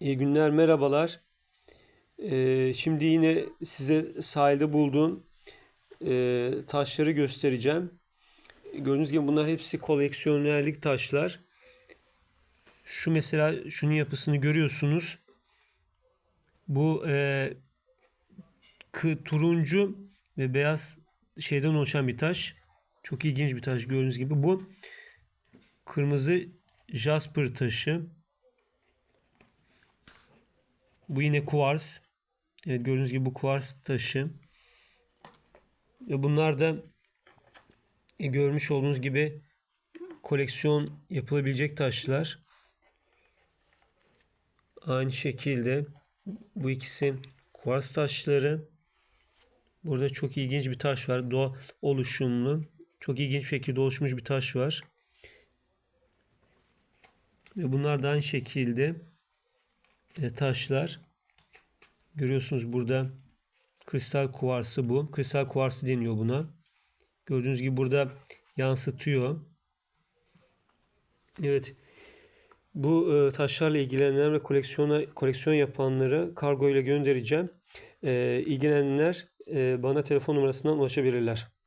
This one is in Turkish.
İyi günler, merhabalar. Ee, şimdi yine size sahilde bulduğum e, taşları göstereceğim. Gördüğünüz gibi bunlar hepsi koleksiyonerlik taşlar. Şu mesela şunun yapısını görüyorsunuz. Bu e, turuncu ve beyaz şeyden oluşan bir taş. Çok ilginç bir taş gördüğünüz gibi. Bu kırmızı jasper taşı. Bu yine kuvars. Evet gördüğünüz gibi bu kuvars taşı. Ve bunlar da e, görmüş olduğunuz gibi koleksiyon yapılabilecek taşlar. Aynı şekilde bu ikisi kuvars taşları. Burada çok ilginç bir taş var. Doğal oluşumlu. Çok ilginç şekilde oluşmuş bir taş var. Ve bunlar da aynı şekilde taşlar. Görüyorsunuz burada kristal kuvarsı bu. Kristal kuvarsı deniyor buna. Gördüğünüz gibi burada yansıtıyor. Evet. Bu e, taşlarla ilgilenenler ve koleksiyona koleksiyon yapanları kargo ile göndereceğim. E, ilgilenenler e, bana telefon numarasından ulaşabilirler.